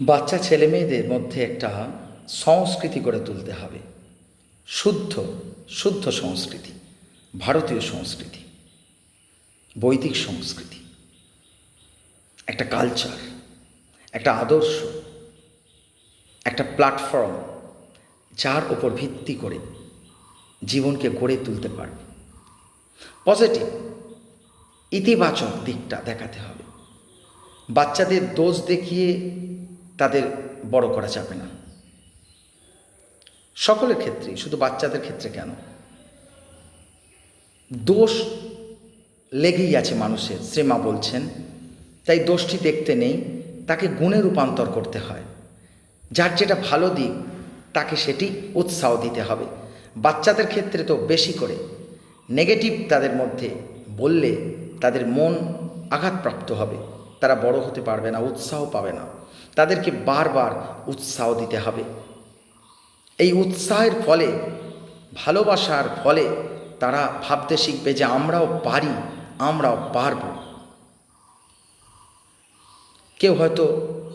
বাচ্চা ছেলে মেয়েদের মধ্যে একটা সংস্কৃতি করে তুলতে হবে। শুদ্ধ শুদ্ধ সংস্কৃতি, ভারতীয় সংস্কৃতি, বৈদিক সংস্কৃতি, একটা কালচার একটা আদর্শ, একটা প্ল্যাটফর্ম যার ওপর ভিত্তি করে জীবনকে গড়ে তুলতে পারবে। পজিটিভ ইতিবাচক দিকটা দেখাতে হবে। বাচ্চাদের দোষ দেখিয়ে তাদের বড় করা যাবে না। সকলের ক্ষেত্রে শুধু বাচ্চাদের ক্ষেত্রে কেন? দোষ লেগেই আছে মানুষের, শ্রীমা বলছেন। তাই দোষটি দেখতে নেই, তাকে গুণে রূপান্তর করতে হয়। যার যেটা ভালো দিক, তাকে সেটি উৎসাহ দিতে হবে। বাচ্চাদের ক্ষেত্রে তো বেশি করে। নেগেটিভ তাদের মধ্যে বললে তাদের মন আঘাতপ্রাপ্ত হবে। তারা বড় হতে পারবে না, উৎসাহ পাবে না। তাদেরকে বারবার উৎসাহ দিতে হবে। এই উৎসাহের ফলে, ভালোবাসার ফলে তারা ভাবতে শিখবে যে আমরাও পারি, আমরাও পারব। কেউ হয়তো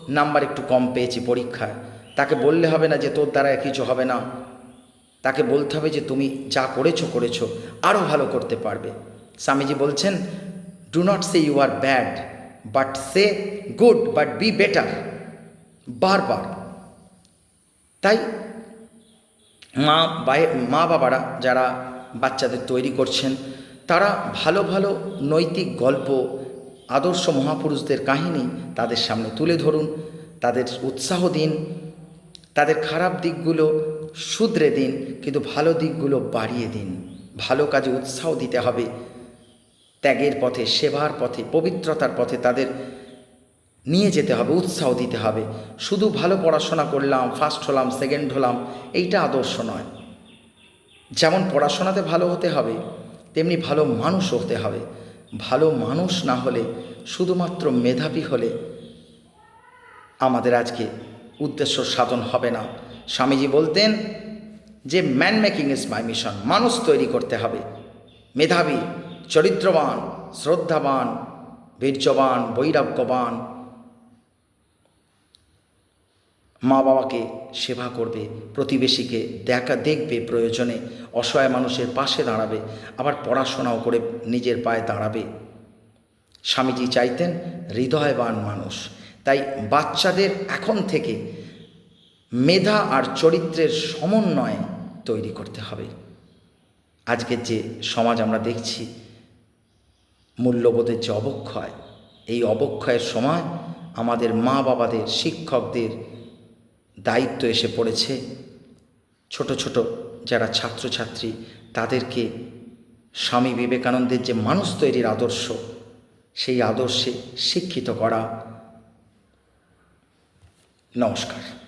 নাম্বার একটু কম পেয়েছে পরীক্ষায়। তাকে বললে হবে না যে তোর দ্বারা কিছু হবে না। তাকে বলতে হবে যে তুমি যা করেছ করেছ আরও ভালো করতে পারবে। স্বামীজি বলছেন do not say you are bad but say good but be better বারবার। তাই মা মা বাবারা যারা বাচ্চাদের তৈরি করছেন, তারা ভালো ভালো নৈতিক গল্প, আদর্শ মহাপুরুষদের কাহিনী তাদের সামনে তুলে ধরুন, তাদের উৎসাহ দিন, তাদের খারাপ দিকগুলো শুধরে দিন, কিন্তু ভালো দিকগুলো বাড়িয়ে দিন। ভালো কাজে উৎসাহ দিতে হবে। ত্যাগের পথে, সেবার পথে, পবিত্রতার পথে তাদের নিয়ে যেতে হবে, উৎসাহ দিতে হবে। শুধু ভালো পড়াশোনা করলাম ফার্স্ট হলাম সেকেন্ড হলাম, এইটা আদর্শ নয়। যেমন পড়াশোনাতে ভালো হতে হবে, তেমনি ভালো মানুষ হতে হবে। ভালো মানুষ না হলে শুধুমাত্র মেধাবী হলে আমাদের আজকে উদ্দেশ্য সাধন হবে না। স্বামীজি বলতেন যে man making is my mission মানুষ তৈরি করতে হবে। মেধাবী, চরিত্রবান, শ্রদ্ধাবান, বীর্যবান, বৈরাগ্যবান মা বাবাকে সেবা করবে, প্রতিবেশীকে দেখা, দেখবে প্রয়োজনে, অসহায় মানুষের পাশে দাঁড়াবে, আবার পড়াশোনাও করে নিজের পায়ে দাঁড়াবে। স্বামীজি চাইতেন হৃদয়বান মানুষ। তাই বাচ্চাদের এখন থেকে মেধা আর চরিত্রের সমন্বয় তৈরি করতে হবে। আজকের যে সমাজ আমরা দেখছি, মূল্যবোধের যে অবক্ষয়, এই অবক্ষয়ের সময় আমাদের মা বাবাদের শিক্ষকদের দায়িত্ব এসে পড়েছে। ছোট ছোট যারা ছাত্রছাত্রী, তাদেরকে স্বামী বিবেকানন্দের যে মানুষ তৈরির আদর্শ, সেই আদর্শে শিক্ষিত করা। নমস্কার।